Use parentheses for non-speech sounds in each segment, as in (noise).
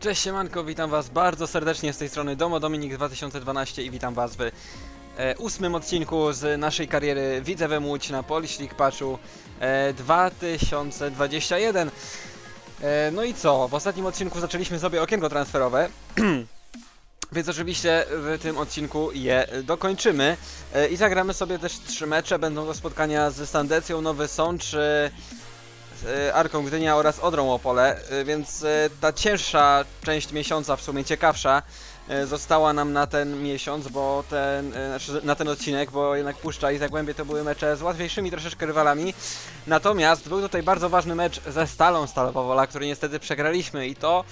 Cześć siemanko, witam was bardzo serdecznie z tej strony Domo Dominik 2012 i witam was w e, ósmym odcinku z naszej kariery Widzę Łódź na Polish League Patchu e, 2021. E, no i co, w ostatnim odcinku zaczęliśmy sobie okienko transferowe. (clears throat) Więc oczywiście w tym odcinku je dokończymy e, i zagramy sobie też trzy mecze. Będą to spotkania z Standecją, Nowy Sącz, e, Arką Gdynia oraz Odrą Opole, e, więc e, ta cięższa część miesiąca, w sumie ciekawsza, została nam na ten miesiąc, bo ten, znaczy na ten odcinek, bo jednak Puszcza i Zagłębie to były mecze z łatwiejszymi troszeczkę rywalami. Natomiast był tutaj bardzo ważny mecz ze Stalą Stalowa Wola, który niestety przegraliśmy i to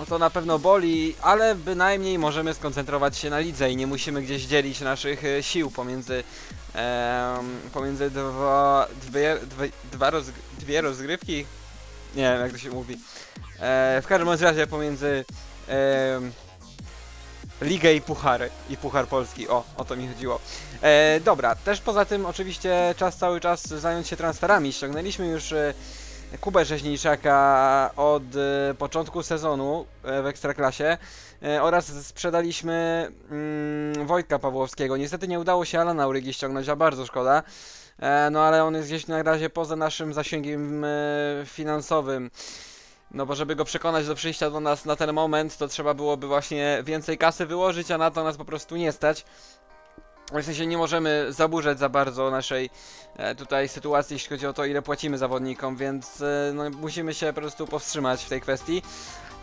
no to na pewno boli, ale bynajmniej możemy skoncentrować się na lidze i nie musimy gdzieś dzielić naszych e, sił pomiędzy em, pomiędzy dwa, dwie, dwie, dwa rozg dwie rozgrywki. Nie wiem jak to się mówi. E, w każdym razie pomiędzy em, Ligę i Puchary i Puchar Polski. O, o to mi chodziło. E, dobra, też poza tym oczywiście czas cały czas zająć się transferami. Ściągnęliśmy już e, Kubę Rzeźniczaka od e, początku sezonu e, w Ekstraklasie e, oraz sprzedaliśmy mm, Wojtka Pawłowskiego. Niestety nie udało się Alana Urygi ściągnąć, a bardzo szkoda. No ale on jest gdzieś na razie poza naszym zasięgiem finansowym. No bo żeby go przekonać do przyjścia do nas na ten moment, to trzeba byłoby właśnie więcej kasy wyłożyć, a na to nas po prostu nie stać. W sensie nie możemy zaburzać za bardzo naszej e, tutaj sytuacji, jeśli chodzi o to, ile płacimy zawodnikom, więc e, no, musimy się po prostu powstrzymać w tej kwestii.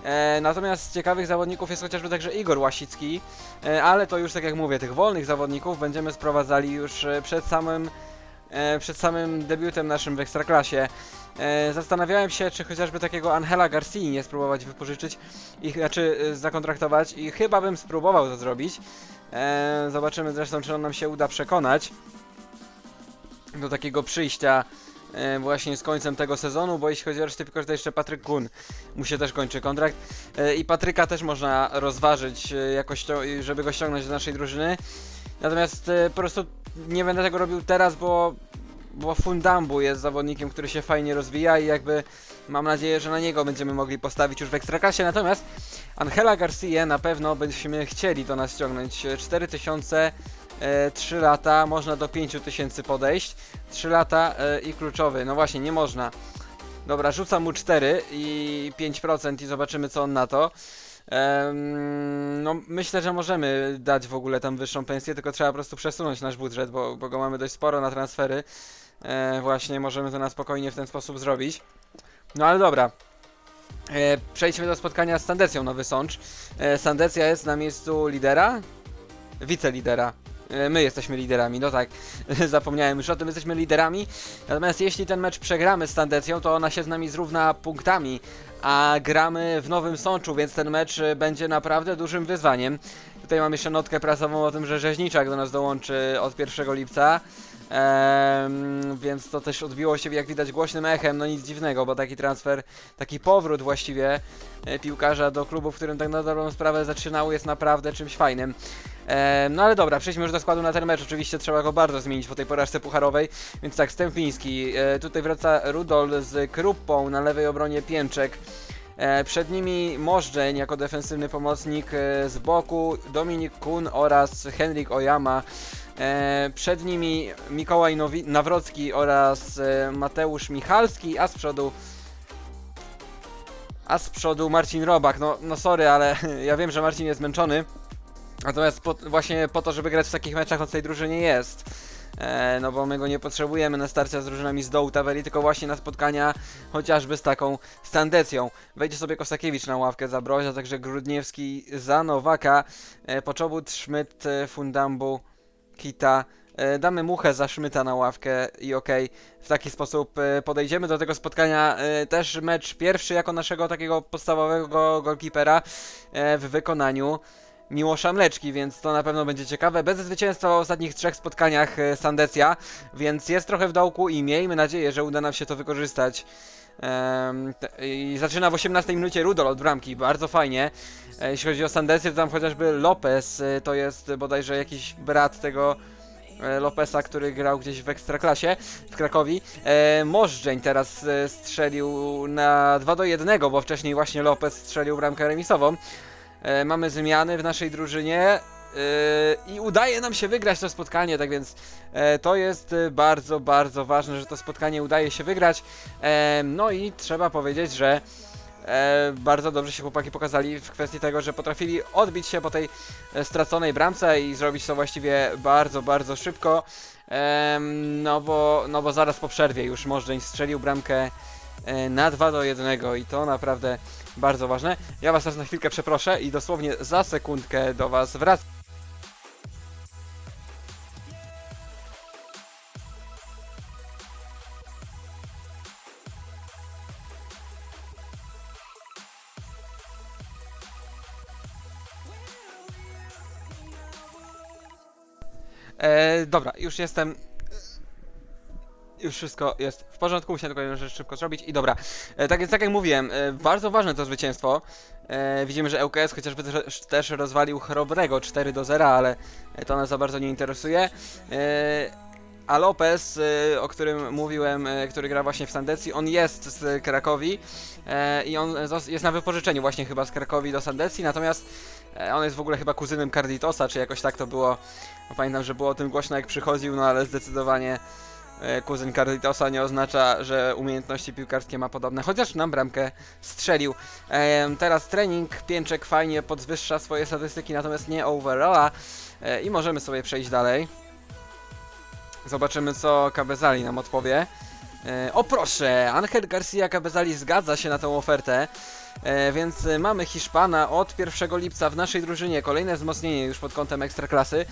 E, natomiast z ciekawych zawodników jest chociażby także Igor Łasicki, ale to już tak jak mówię, tych wolnych zawodników będziemy sprowadzali już przed samym, przed samym debiutem naszym w Ekstraklasie. Zastanawiałem się, czy chociażby takiego Angela Garcia nie spróbować wypożyczyć, i, znaczy zakontraktować i chyba bym spróbował to zrobić. E, zobaczymy zresztą, czy on nam się uda przekonać do takiego przyjścia e, właśnie z końcem tego sezonu, bo jeśli chodzi o resztę piłkarzy, to jeszcze Patryk Kun mu się też kończy kontrakt e, i Patryka też można rozważyć, e, jakoś żeby go ściągnąć do naszej drużyny. Natomiast e, po prostu nie będę tego robił teraz, bo bo Fundambu jest zawodnikiem, który się fajnie rozwija i jakby mam nadzieję, że na niego będziemy mogli postawić już w Ekstraklasie. Natomiast Angela Garcia na pewno byśmy chcieli do nas ściągnąć. 4000, e, 3 lata, można do 5000 podejść. 3 lata e, i kluczowy. No właśnie, nie można. Dobra, rzucam mu 4 i 5% i zobaczymy co on na to. No myślę, że możemy dać w ogóle tam wyższą pensję, tylko trzeba po prostu przesunąć nasz budżet, bo, bo go mamy dość sporo na transfery. E, właśnie możemy to na spokojnie w ten sposób zrobić. No ale dobra. E, przejdźmy do spotkania z Sandecją Nowy Sącz. E, Sandecja jest na miejscu lidera? Wicelidera. E, My jesteśmy liderami, no tak, (laughs) zapomniałem już o tym, jesteśmy liderami. Natomiast jeśli ten mecz przegramy z Sandecją, to ona się z nami zrówna punktami, a gramy w Nowym Sączu, więc ten mecz będzie naprawdę dużym wyzwaniem. Tutaj mam jeszcze notkę prasową o tym, że Rzeźniczak do nas dołączy od 1 lipca. Więc to też odbiło się jak widać głośnym echem, no nic dziwnego, bo taki transfer, taki powrót właściwie e, piłkarza do klubu, w którym tak na dobrą sprawę zaczynał jest naprawdę czymś fajnym. No ale dobra, przejdźmy już do składu na ten mecz, oczywiście trzeba go bardzo zmienić po tej porażce pucharowej, więc tak, Stępiński, e, tutaj wraca Rudol z Krupą, na lewej obronie Pięczek, E, Przed nimi Możdżeń jako defensywny pomocnik z boku, Dominik Kun oraz Henryk Oyama. E, Przed nimi Mikołaj Nowi Nawrocki oraz e, Mateusz Michalski, a z przodu a z przodu Marcin Robak. No, no sorry, ale (laughs) ja wiem, że Marcin jest zmęczony. Natomiast po, właśnie po to, żeby grać w takich meczach on tej drużynie jest. E, no bo my go nie potrzebujemy na starcia z drużynami z dołu tabeli, tylko właśnie na spotkania chociażby z taką Standecją. Wejdzie sobie Kosakiewicz na ławkę za Broźa, także Grudniewski za Nowaka, e, Poczobut, Szmyt, e, Fundambu, Kita. E, damy muchę za Szmyta na ławkę i okej, w taki sposób e, podejdziemy do tego spotkania. E, też mecz pierwszy jako naszego takiego podstawowego golkipera w wykonaniu Miłosza Mleczki, więc to na pewno będzie ciekawe. Bez zwycięstwa w ostatnich trzech spotkaniach e, Sandecja, więc jest trochę w dołku i miejmy nadzieję, że uda nam się to wykorzystać. I zaczyna w 18 minucie Rudol od bramki, bardzo fajnie. E, Jeśli chodzi o Sandecję, to tam chociażby Lopez, e, to jest bodajże jakiś brat tego Lopesa, który grał gdzieś w Ekstraklasie w Krakowi. Możdżeń teraz strzelił na 2 do 1, bo wcześniej właśnie Lopez strzelił bramkę remisową. E, mamy zmiany w naszej drużynie e, i udaje nam się wygrać to spotkanie, tak więc e, to jest bardzo, bardzo ważne, że to spotkanie udaje się wygrać. No i trzeba powiedzieć, że bardzo dobrze się chłopaki pokazali w kwestii tego, że potrafili odbić się po tej straconej bramce i zrobić to właściwie bardzo, bardzo szybko. No, bo, no bo zaraz po przerwie już Możdżeń strzelił bramkę na 2 do 1 i to naprawdę bardzo ważne. Ja was teraz na chwilkę przeproszę i dosłownie za sekundkę do was wracam. E, dobra, już jestem. Już wszystko jest w porządku, musiałem tylko jedną rzecz szybko zrobić i dobra. E, tak więc, tak jak mówiłem, e, bardzo ważne to zwycięstwo. E, widzimy, że ŁKS chociażby też, też rozwalił Chrobrego 4 do 0, ale e, to nas za bardzo nie interesuje. E, a Lopez, e, o którym mówiłem, e, który gra właśnie w Sandecji, on jest z Krakowi e, i on jest na wypożyczeniu właśnie chyba z Krakowi do Sandecji, natomiast e, on jest w ogóle chyba kuzynem Carditosa, czy jakoś tak to było. Pamiętam, że było o tym głośno jak przychodził, no ale zdecydowanie e, kuzyn Carditosa nie oznacza, że umiejętności piłkarskie ma podobne, chociaż nam bramkę strzelił. Em, teraz trening, Pięczek fajnie podwyższa swoje statystyki, natomiast nie overalla e, i możemy sobie przejść dalej. Zobaczymy co Cabezali nam odpowie. E, o proszę, Angel Garcia Cabezali zgadza się na tą ofertę. E, więc e, mamy Hiszpana od 1 lipca w naszej drużynie, kolejne wzmocnienie już pod kątem ekstraklasy,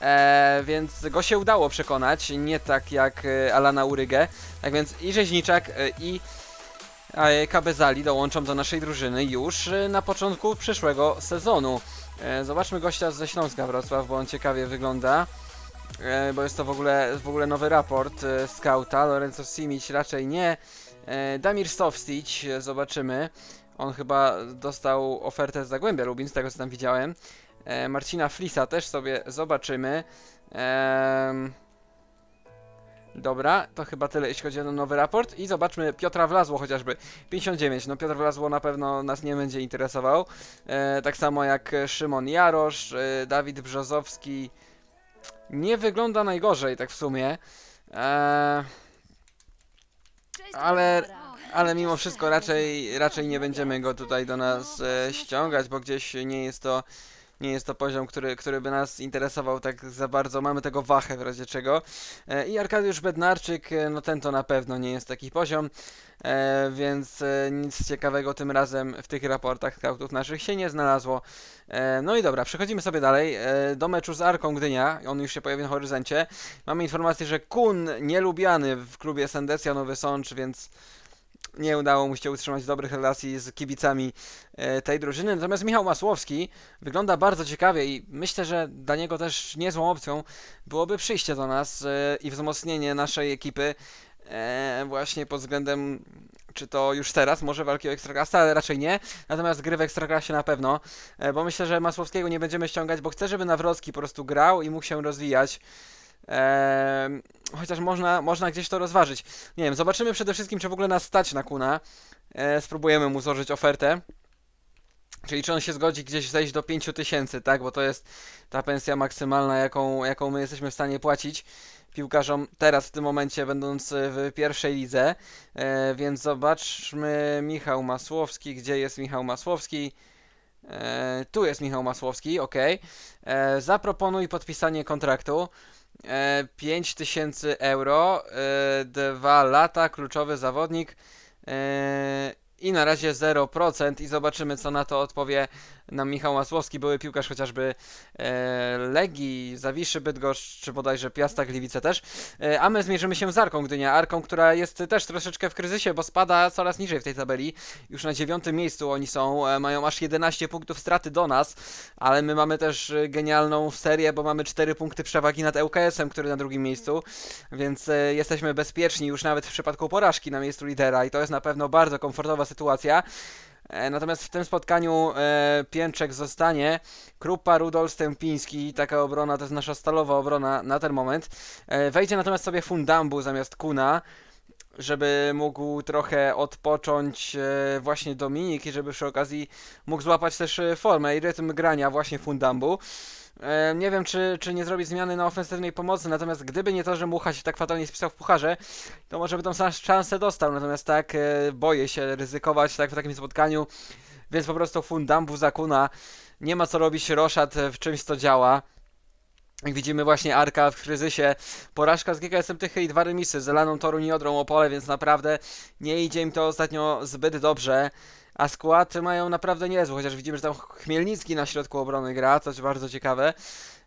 e, więc go się udało przekonać, nie tak jak e, Alana Urygę. Tak więc i Rzeźniczak e, i e, Cabezali dołączą do naszej drużyny już e, na początku przyszłego sezonu. E, zobaczmy gościa ze Śląska Wrocław, bo on ciekawie wygląda. E, bo jest to w ogóle, w ogóle nowy raport e, skauta. Lorenzo Simic raczej nie. E, Damir Sofstic, e, zobaczymy. On chyba dostał ofertę z Zagłębia Lubin, z tego co tam widziałem. E, Marcina Flisa też sobie zobaczymy. Dobra, to chyba tyle jeśli chodzi o ten nowy raport. I zobaczmy Piotra Wlazło chociażby. 59, no Piotr Wlazło na pewno nas nie będzie interesował. E, tak samo jak Szymon Jarosz, e, Dawid Brzozowski. Nie wygląda najgorzej, tak w sumie. E, ale, ale mimo wszystko raczej, raczej nie będziemy go tutaj do nas e, ściągać, bo gdzieś nie jest to nie jest to poziom, który, który by nas interesował tak za bardzo. Mamy tego wachę w razie czego. E, I Arkadiusz Bednarczyk, e, no ten to na pewno nie jest taki poziom, e, więc nic ciekawego tym razem w tych raportach scoutów naszych się nie znalazło. No i dobra, przechodzimy sobie dalej do meczu z Arką Gdynia. On już się pojawi na horyzoncie. Mamy informację, że Kun nielubiany w klubie Sandecja Nowy Sącz, więc nie udało mu się utrzymać dobrych relacji z kibicami e, tej drużyny. Natomiast Michał Masłowski wygląda bardzo ciekawie i myślę, że dla niego też niezłą opcją byłoby przyjście do nas e, i wzmocnienie naszej ekipy e, właśnie pod względem czy to już teraz, może walki o Ekstraklasę, ale raczej nie. Natomiast gry w Ekstraklasie na pewno, bo myślę, że Masłowskiego nie będziemy ściągać, bo chcę, żeby Nawrocki po prostu grał i mógł się rozwijać. Chociaż można, można gdzieś to rozważyć. Nie wiem, zobaczymy przede wszystkim, czy w ogóle nas stać na Kuna. E, spróbujemy mu złożyć ofertę. Czyli czy on się zgodzi gdzieś zejść do 5000, tak? Bo to jest ta pensja maksymalna, jaką, jaką my jesteśmy w stanie płacić piłkarzom teraz w tym momencie, będąc w pierwszej lidze. E, więc zobaczmy Michał Masłowski. Gdzie jest Michał Masłowski? E, tu jest Michał Masłowski, ok. E, zaproponuj podpisanie kontraktu. E, 5000 euro, e, dwa lata, kluczowy zawodnik e, i na razie 0% i zobaczymy co na to odpowie nam Michał Masłowski, były piłkarz chociażby e, Legii, Zawiszy Bydgoszcz, czy bodajże Piasta Gliwice też, e, a my zmierzymy się z Arką Gdynia, Arką, która jest też troszeczkę w kryzysie, bo spada coraz niżej w tej tabeli, już na dziewiątym miejscu oni są, e, mają aż 11 punktów straty do nas, ale my mamy też genialną serię, bo mamy 4 punkty przewagi nad ŁKS-em, który na drugim miejscu, więc jesteśmy bezpieczni już nawet w przypadku porażki na miejscu lidera i to jest na pewno bardzo komfortowa sytuacja. E, Natomiast w tym spotkaniu e, Pięczek zostanie. Krupa, Rudol, Stępiński. Taka obrona to jest nasza stalowa obrona na ten moment. E, wejdzie natomiast sobie Fundambu zamiast Kuna, żeby mógł trochę odpocząć e, właśnie Dominik i żeby przy okazji mógł złapać też e, formę i rytm grania właśnie Fundambu. E, nie wiem, czy, czy nie zrobić zmiany na ofensywnej pomocy, natomiast gdyby nie to, że Mucha się tak fatalnie spisał w pucharze, to może by tą szansę dostał, natomiast tak boję się ryzykować tak w takim spotkaniu, więc po prostu Fundambu Zakuna, nie ma co robić Roszad w czymś co działa. Jak widzimy właśnie Arka w kryzysie, porażka z GKS-em Tychy i dwa remisy z Laną Toruń i Odrą Opole, więc naprawdę nie idzie im to ostatnio zbyt dobrze. A skład mają naprawdę niezły, chociaż widzimy, że tam Chmielnicki na środku obrony gra, to jest bardzo ciekawe.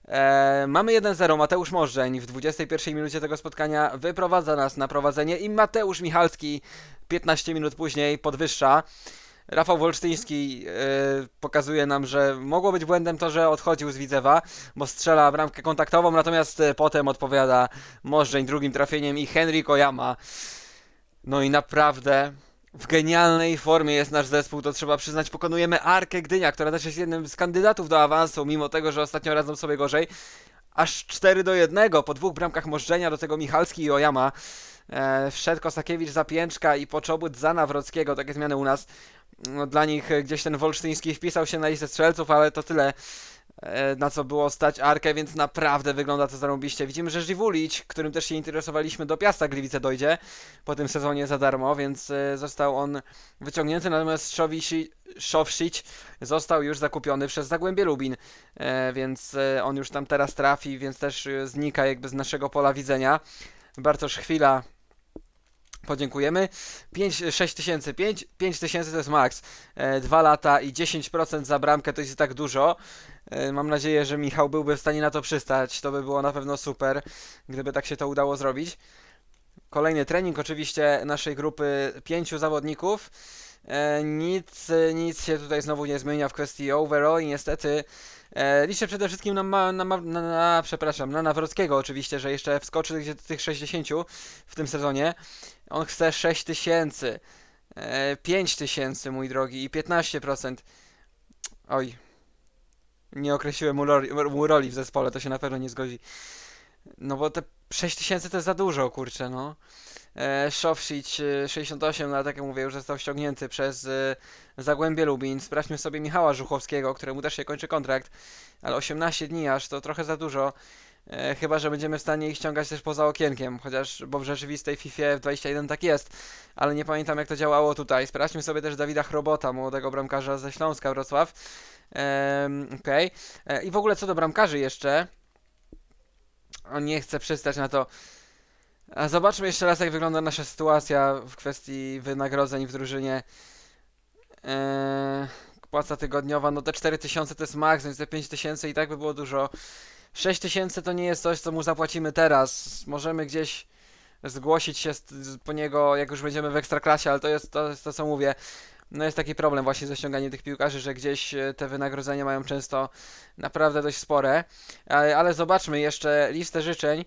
E, mamy 1-0, Mateusz Możdżeń w 21 minucie tego spotkania wyprowadza nas na prowadzenie i Mateusz Michalski 15 minut później podwyższa. Rafał Wolsztyński e, pokazuje nam, że mogło być błędem to, że odchodził z Widzewa, bo strzela bramkę kontaktową, natomiast e, potem odpowiada Możdżeń drugim trafieniem i Henryk Oyama. No i naprawdę w genialnej formie jest nasz zespół, to trzeba przyznać. Pokonujemy Arkę Gdynia, która też jest jednym z kandydatów do awansu, mimo tego, że ostatnio radzą sobie gorzej. Aż 4 do 1 po dwóch bramkach Możdżenia, do tego Michalski i Oyama. E, wszedł Kosakiewicz za Pięczka i Poczobut za Nawrockiego, takie zmiany u nas. No, dla nich e, gdzieś ten Wolsztyński wpisał się na listę strzelców, ale to tyle e, na co było stać Arkę, więc naprawdę wygląda to zarąbiście. Widzimy, że Żywulić, którym też się interesowaliśmy, do Piasta Gliwice dojdzie po tym sezonie za darmo, więc e, został on wyciągnięty, natomiast Szowsić został już zakupiony przez Zagłębie Lubin, więc on już tam teraz trafi, więc też znika jakby z naszego pola widzenia. Bartosz Chwila Podziękujemy. 5, 6 tysięcy, 5, 5 tysięcy to jest maks. E, 2 lata i 10% za bramkę to jest i tak dużo. E, mam nadzieję, że Michał byłby w stanie na to przystać. To by było na pewno super, gdyby tak się to udało zrobić. Kolejny trening oczywiście naszej grupy pięciu zawodników. E, nic, nic się tutaj znowu nie zmienia w kwestii overall i niestety e, liczę przede wszystkim na, ma, na, na, na, przepraszam, na Nawrockiego oczywiście, że jeszcze wskoczy do tych 60 w tym sezonie. On chce 6 tysięcy, e, 5 tysięcy mój drogi i 15%. Oj, nie określiłem mu roli, mu roli w zespole, to się na pewno nie zgodzi. No bo te 6 tysięcy to jest za dużo, kurczę, no. Szowsić e, 68, no ale tak jak mówię, już został ściągnięty przez e, Zagłębie Lubin. Sprawdźmy sobie Michała Żuchowskiego, któremu też się kończy kontrakt, ale 18 dni aż to trochę za dużo. E, chyba, że będziemy w stanie ich ściągać też poza okienkiem, chociaż, bo w rzeczywistej FIFA F21 tak jest, ale nie pamiętam jak to działało tutaj. Sprawdźmy sobie też Dawida Chrobota, młodego bramkarza ze Śląska Wrocław. Ehm, Okej. E, I w ogóle co do bramkarzy jeszcze, on nie chce przystać na to. A zobaczmy jeszcze raz, jak wygląda nasza sytuacja w kwestii wynagrodzeń w drużynie. Eee, płaca tygodniowa, no te 4000 to jest maks, więc te 5000 i tak by było dużo. 6000 to nie jest coś, co mu zapłacimy teraz. Możemy gdzieś zgłosić się po niego, jak już będziemy w ekstraklasie, ale to jest to, jest to, co mówię. No jest taki problem właśnie ze ściąganiem tych piłkarzy, że gdzieś e, te wynagrodzenia mają często naprawdę dość spore. Ale, ale zobaczmy jeszcze listę życzeń.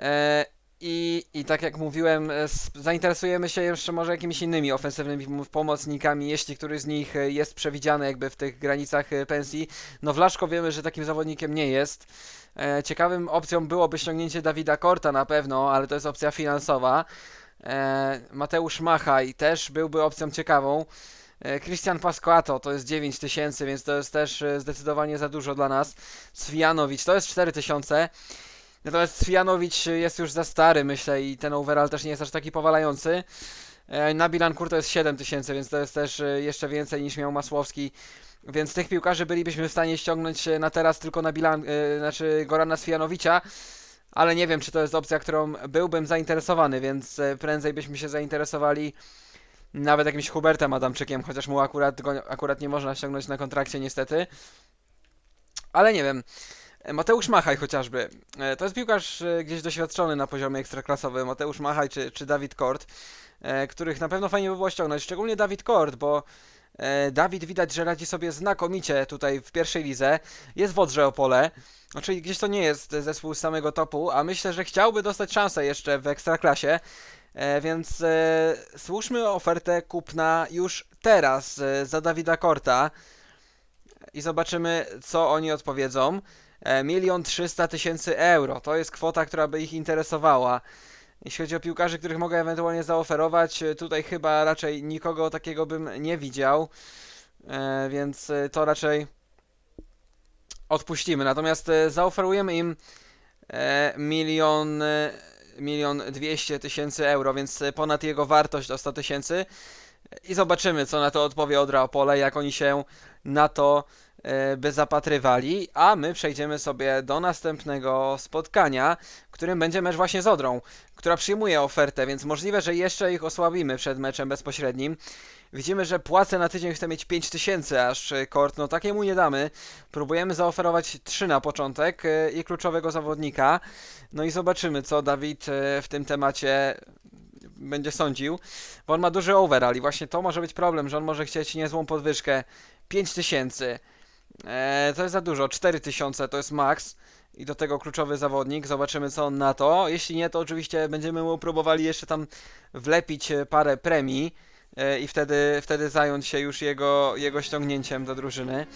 E, i, I tak jak mówiłem, e, zainteresujemy się jeszcze może jakimiś innymi ofensywnymi pomocnikami, jeśli któryś z nich e, jest przewidziany jakby w tych granicach pensji. No Wlaszko wiemy, że takim zawodnikiem nie jest. Ciekawym opcją byłoby ściągnięcie Dawida Korta na pewno, ale to jest opcja finansowa. Mateusz Machaj też byłby opcją ciekawą. Christian Pasquato to jest 9000, tysięcy, więc to jest też zdecydowanie za dużo dla nas. Swijanowicz to jest 4000. Natomiast Swijanowicz jest już za stary, myślę, i ten overall też nie jest aż taki powalający. E, Nabil Ankur to jest 7000, więc to jest też e, jeszcze więcej niż miał Masłowski. Więc tych piłkarzy bylibyśmy w stanie ściągnąć e, na teraz tylko na Bilan, znaczy Gorana Swijanowicza, ale nie wiem, czy to jest opcja, którą byłbym zainteresowany, więc prędzej byśmy się zainteresowali nawet jakimś Hubertem Adamczykiem, chociaż mu akurat, go, akurat nie można ściągnąć na kontrakcie niestety. Ale nie wiem. E, Mateusz Machaj chociażby. E, To jest piłkarz e, gdzieś doświadczony na poziomie ekstraklasowym. Mateusz Machaj czy, czy Dawid Kort, których na pewno fajnie by było ściągnąć. Szczególnie Dawid Kort, bo Dawid widać, że radzi sobie znakomicie tutaj w pierwszej lidze. Jest w Odrze Opole. Czyli gdzieś to nie jest zespół z samego topu, a myślę, że chciałby dostać szansę jeszcze w ekstraklasie. Więc służmy ofertę kupna już teraz za Dawida Korta i zobaczymy, co oni odpowiedzą. E, Milion trzysta tysięcy euro to jest kwota, która by ich interesowała. Jeśli chodzi o piłkarzy, których mogę ewentualnie zaoferować, e, tutaj chyba raczej nikogo takiego bym nie widział, e, więc to raczej odpuścimy. Natomiast zaoferujemy im milion, milion dwieście tysięcy euro, więc ponad jego wartość o 100 tysięcy. I zobaczymy, co na to odpowie Odra Opole, jak oni się na to e, by zapatrywali. A my przejdziemy sobie do następnego spotkania, którym będzie mecz właśnie z Odrą, która przyjmuje ofertę, więc możliwe, że jeszcze ich osłabimy przed meczem bezpośrednim. Widzimy, że płacę na tydzień chce mieć 5000 aż kort, no takiemu nie damy. Próbujemy zaoferować 3 na początek e, i kluczowego zawodnika. No i zobaczymy, co Dawid e, w tym temacie będzie sądził, bo on ma duży overall i właśnie to może być problem, że on może chcieć niezłą podwyżkę. 5000 e, to jest za dużo, 4000 to jest max i do tego kluczowy zawodnik, zobaczymy co on na to. Jeśli nie, to oczywiście będziemy mu próbowali jeszcze tam wlepić e, parę premii e, i wtedy, wtedy zająć się już jego, jego ściągnięciem do drużyny.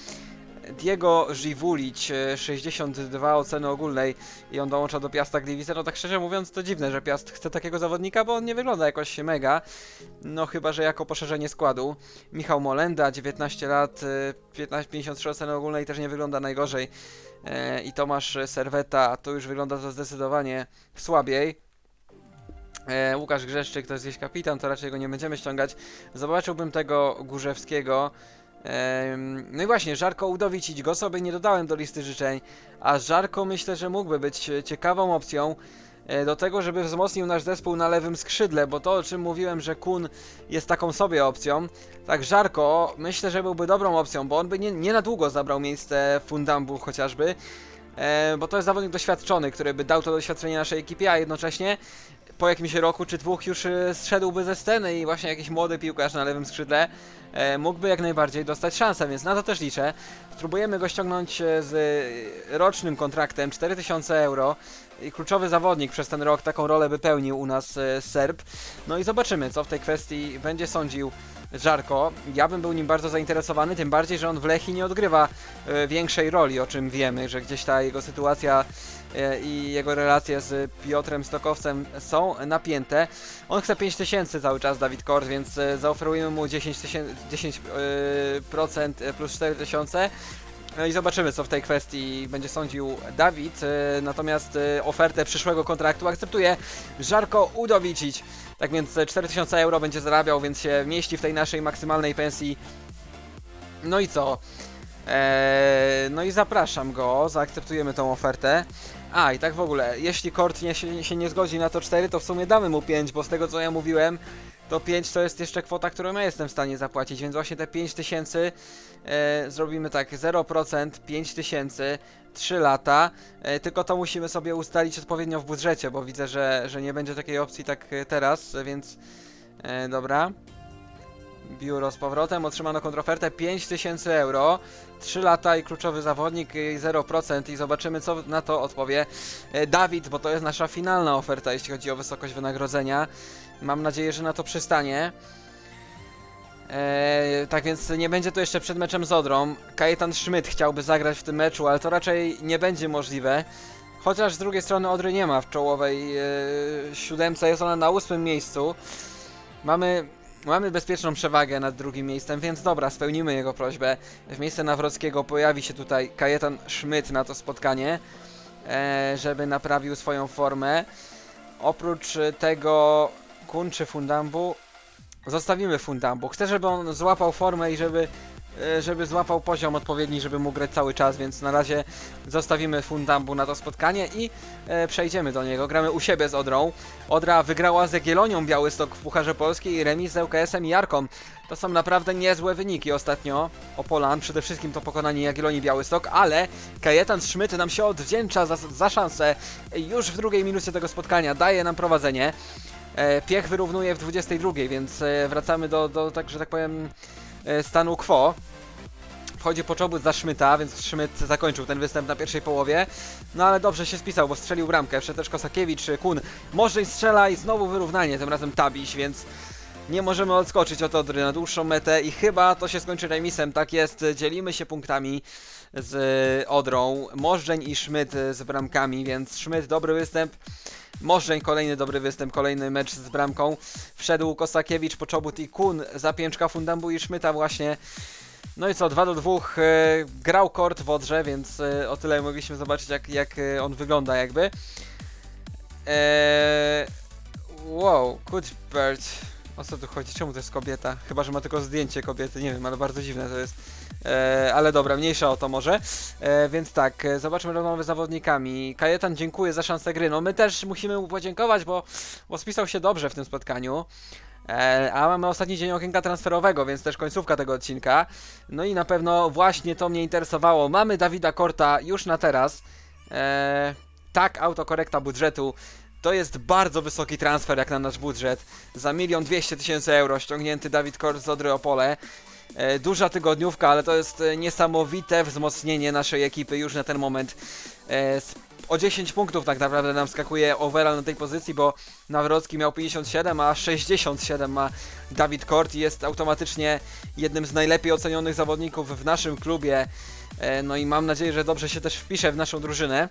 Diego Żiwulić, e, 62 oceny ogólnej i on dołącza do Piasta Gliwice. No tak szczerze mówiąc to dziwne, że Piast chce takiego zawodnika, bo on nie wygląda jakoś mega. No chyba, że jako poszerzenie składu. Michał Molenda, 19 lat, e, 15, 53 oceny ogólnej też nie wygląda najgorzej. E, I Tomasz Serweta, to już wygląda to zdecydowanie słabiej. E, Łukasz Grzeszczyk to jest gdzieś kapitan, to raczej go nie będziemy ściągać. Zobaczyłbym tego Górzewskiego. No i właśnie, Żarko Udowicić, go sobie nie dodałem do listy życzeń, a Żarko myślę, że mógłby być e, ciekawą opcją e, do tego, żeby wzmocnił nasz zespół na lewym skrzydle, bo to o czym mówiłem, że Kun jest taką sobie opcją, tak Żarko myślę, że byłby dobrą opcją, bo on by nie, nie na długo zabrał miejsce Fundambu chociażby, e, bo to jest zawodnik doświadczony, który by dał to doświadczenie naszej ekipie, a jednocześnie po jakimś roku czy dwóch już e, zszedłby ze sceny i właśnie jakiś młody piłkarz na lewym skrzydle e, mógłby jak najbardziej dostać szansę, więc na to też liczę. Spróbujemy go ściągnąć e, z rocznym kontraktem 4000 euro i kluczowy zawodnik przez ten rok taką rolę by pełnił u nas Serb. No i zobaczymy, co w tej kwestii będzie sądził Żarko. Ja bym był nim bardzo zainteresowany, tym bardziej, że on w Lechi nie odgrywa większej roli, o czym wiemy, że gdzieś ta jego sytuacja i jego relacje z Piotrem Stokowcem są napięte. On chce 5000 cały czas, Dawid Kort, więc e, zaoferujemy mu 10%, tysięcy- 10 e, e, plus 4000. No i zobaczymy, co w tej kwestii będzie sądził Dawid. e, Natomiast e, ofertę przyszłego kontraktu akceptuje Żarko Udowicić. Tak więc e, 4000 euro będzie zarabiał, więc się mieści w tej naszej maksymalnej pensji. No i co? Eee, no i zapraszam go, zaakceptujemy tą ofertę. A, i tak w ogóle, jeśli Kort nie, się, się nie zgodzi na to 4, to w sumie damy mu 5, bo z tego co ja mówiłem, to 5 to jest jeszcze kwota, którą ja jestem w stanie zapłacić, więc właśnie te 5000 e, zrobimy tak, 0%, 5000, 3 lata, e, tylko to musimy sobie ustalić odpowiednio w budżecie, bo widzę, że, że nie będzie takiej opcji tak teraz, więc e, dobra. Biuro z powrotem, otrzymano kontrofertę 5000 euro, 3 lata i kluczowy zawodnik i 0% i zobaczymy co na to odpowie e, Dawid, bo to jest nasza finalna oferta jeśli chodzi o wysokość wynagrodzenia. Mam nadzieję, że na to przystanie. Eee, tak więc nie będzie to jeszcze przed meczem z Odrą. Kajetan Schmidt chciałby zagrać w tym meczu, ale to raczej nie będzie możliwe. Chociaż z drugiej strony Odry nie ma w czołowej e, siódemce, jest ona na ósmym miejscu. Mamy, mamy bezpieczną przewagę nad drugim miejscem, więc dobra, spełnimy jego prośbę. W miejsce Nawrockiego pojawi się tutaj Kajetan Schmidt na to spotkanie, e, żeby naprawił swoją formę. Oprócz tego Kun czy Fundambu Zostawimy Fundambu. Chcę, żeby on złapał formę i żeby, żeby złapał poziom odpowiedni, żeby mógł grać cały czas, więc na razie zostawimy Fundambu na to spotkanie i e, przejdziemy do niego. Gramy u siebie z Odrą. Odra wygrała z Jagiellonią Białystok w Pucharze Polskiej i remis z ŁKS-em i Jarką. To są naprawdę niezłe wyniki ostatnio. Opolan, przede wszystkim to pokonanie Jagiellonii Białystok, ale Kajetan Szmyt nam się odwdzięcza za, za szansę już w drugiej minucie tego spotkania. Daje nam prowadzenie. E, Piech wyrównuje w 22, więc e, wracamy do, do tak, że tak powiem, e, stanu quo. wchodzi Poczobut za Szmyta, więc Szmyt zakończył ten występ na pierwszej połowie. No ale dobrze się spisał, bo strzelił bramkę. Wszedł też Kosakiewicz, Kun. Może strzela i znowu wyrównanie, tym razem Tabiś, więc nie możemy odskoczyć od Odry na dłuższą metę i chyba to się skończy remisem. Tak jest, dzielimy się punktami z Odrą. Możdżeń i Szmyt z bramkami, więc Szmyt dobry występ. Możdżeń kolejny dobry występ, kolejny mecz z bramką. Wszedł Kosakiewicz, Poczobut i Kun za pięczka Fundambu i Szmyta właśnie. No i co, 2 do 2 e, grał Kort w Odrze, więc e, o tyle mogliśmy zobaczyć jak, jak e, on wygląda jakby. Eee, wow, Cuthbert. O co tu chodzi? Czemu to jest kobieta? Chyba, że ma tylko zdjęcie kobiety, nie wiem, ale bardzo dziwne to jest. E, ale dobra, mniejsza o to może. E, więc tak, e, zobaczmy rozmowę z zawodnikami. Kajetan dziękuję za szansę gry. No my też musimy mu podziękować, bo, bo spisał się dobrze w tym spotkaniu. A mamy ostatni dzień okienka transferowego, więc też końcówka tego odcinka. No i na pewno właśnie to mnie interesowało. Mamy Dawida Korta już na teraz. Tak, autokorekta budżetu. To jest bardzo wysoki transfer jak na nasz budżet. Za milion dwieście tysięcy euro ściągnięty Dawid Kort z Odry Opole. E, duża tygodniówka, ale to jest e, niesamowite wzmocnienie naszej ekipy już na ten moment. E, o 10 punktów tak naprawdę nam skakuje overall na tej pozycji, bo Nawrocki miał 57, a 67 ma Dawid Kort i jest automatycznie jednym z najlepiej ocenionych zawodników w naszym klubie. No i mam nadzieję, że dobrze się też wpisze w naszą drużynę.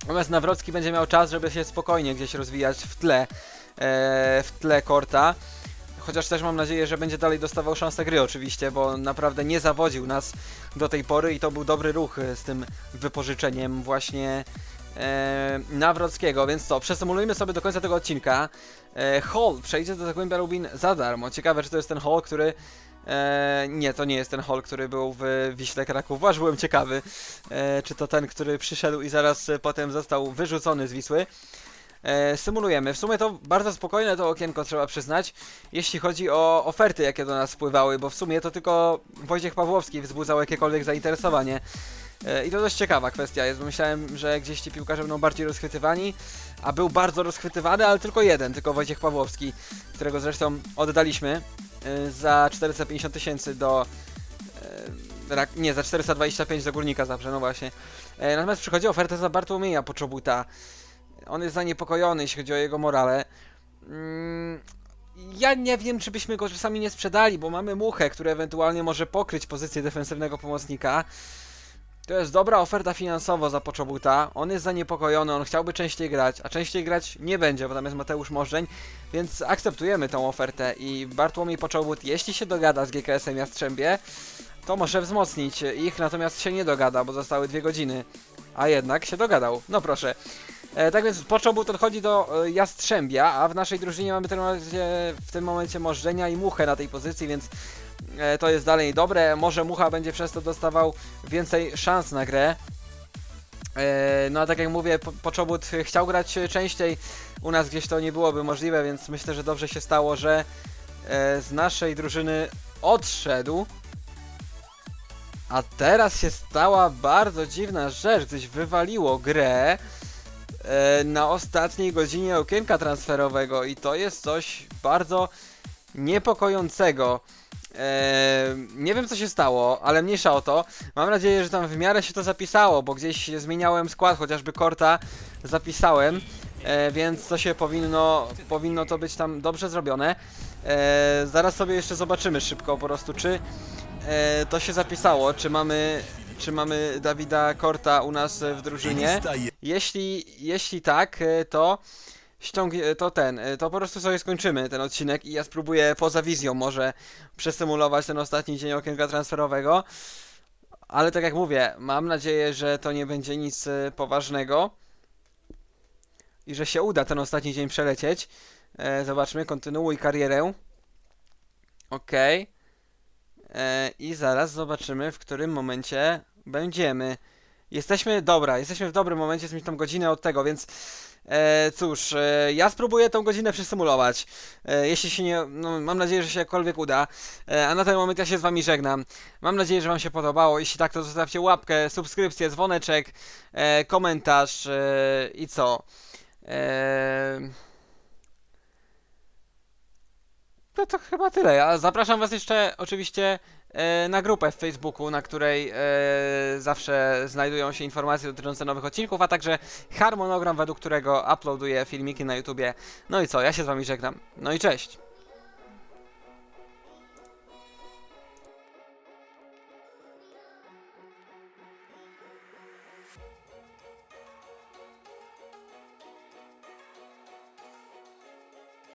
Natomiast Nawrocki będzie miał czas, żeby się spokojnie gdzieś rozwijać w tle, w tle Korta. Chociaż też mam nadzieję, że będzie dalej dostawał szansę gry oczywiście, bo naprawdę nie zawodził nas do tej pory i to był dobry ruch e, z tym wypożyczeniem właśnie e, Nawrockiego. Więc co, przesymulujmy sobie do końca tego odcinka. E, Hall przejdzie do Zagłębia Lubin za darmo. Ciekawe, czy to jest ten Hall, który... E, nie, to nie jest ten Hall, który był w Wiśle Kraków. Aż byłem ciekawy, e, czy to ten, który przyszedł i zaraz potem został wyrzucony z Wisły. E, symulujemy. W sumie to bardzo spokojne to okienko, trzeba przyznać, jeśli chodzi o oferty, jakie do nas spływały, bo w sumie to tylko Wojciech Pawłowski wzbudzał jakiekolwiek zainteresowanie. E, I to dość ciekawa kwestia jest, bo myślałem, że gdzieś ci piłkarze będą bardziej rozchwytywani, a był bardzo rozchwytywany, ale tylko jeden, tylko Wojciech Pawłowski, którego zresztą oddaliśmy e, za 450 tysięcy do... e, Nie, za 425 do Górnika Zabrze, no właśnie. Natomiast przychodzi oferta za Bartłomieja Poczobuta. On jest zaniepokojony, jeśli chodzi o jego morale. Mm, ja nie wiem, czy byśmy go czasami nie sprzedali, bo mamy Muchę, który ewentualnie może pokryć pozycję defensywnego pomocnika. To jest dobra oferta finansowo za Poczobuta. On jest zaniepokojony, on chciałby częściej grać, a częściej grać nie będzie, bo tam jest Mateusz Możdżeń, więc akceptujemy tą ofertę i Bartłomiej Poczobut, jeśli się dogada z GKS-em Jastrzębie, to może wzmocnić ich, natomiast się nie dogada, bo zostały dwie godziny. A jednak się dogadał. No proszę. E, tak więc Poczobut odchodzi do e, Jastrzębia, a w naszej drużynie mamy tym momencie, w tym momencie Możdżenia i Muchę na tej pozycji, więc e, to jest dalej dobre. Może Mucha będzie przez to dostawał więcej szans na grę. E, no a tak jak mówię, Po- Poczobut chciał grać częściej, u nas gdzieś to nie byłoby możliwe, więc myślę, że dobrze się stało, że e, z naszej drużyny odszedł. A teraz się stała bardzo dziwna rzecz, gdyś wywaliło grę e, na ostatniej godzinie okienka transferowego i to jest coś bardzo niepokojącego. E, nie wiem co się stało, ale mniejsza o to. Mam nadzieję, że tam w miarę się to zapisało, bo gdzieś zmieniałem skład, chociażby Korta zapisałem, e, więc to się powinno, powinno to być tam dobrze zrobione. E, zaraz sobie jeszcze zobaczymy szybko po prostu, czy e, to się zapisało, czy mamy, czy mamy Dawida Korta u nas e, w drużynie. Jeśli, jeśli tak, e, to ściąg... e, to ten, to po prostu sobie skończymy ten odcinek i ja spróbuję poza wizją może przesymulować ten ostatni dzień okienka transferowego. Ale tak jak mówię, mam nadzieję, że to nie będzie nic poważnego i że się uda ten ostatni dzień przelecieć. Zobaczmy, kontynuuj karierę. Okej. E, I zaraz zobaczymy, w którym momencie będziemy. Jesteśmy, dobra, jesteśmy w dobrym momencie, jesteśmy tam godzinę od tego, więc e, cóż, e, ja spróbuję tą godzinę przesymulować. E, jeśli się nie, no, mam nadzieję, że się jakkolwiek uda. E, a na ten moment ja się z wami żegnam. Mam nadzieję, że wam się podobało. Jeśli tak, to zostawcie łapkę, subskrypcję, dzwoneczek, e, komentarz e, i co? E, no to chyba tyle. Ja zapraszam Was jeszcze oczywiście e, na grupę w Facebooku, na której e, zawsze znajdują się informacje dotyczące nowych odcinków, a także harmonogram, według którego uploaduję filmiki na YouTubie. No i co, ja się z Wami żegnam. No i cześć!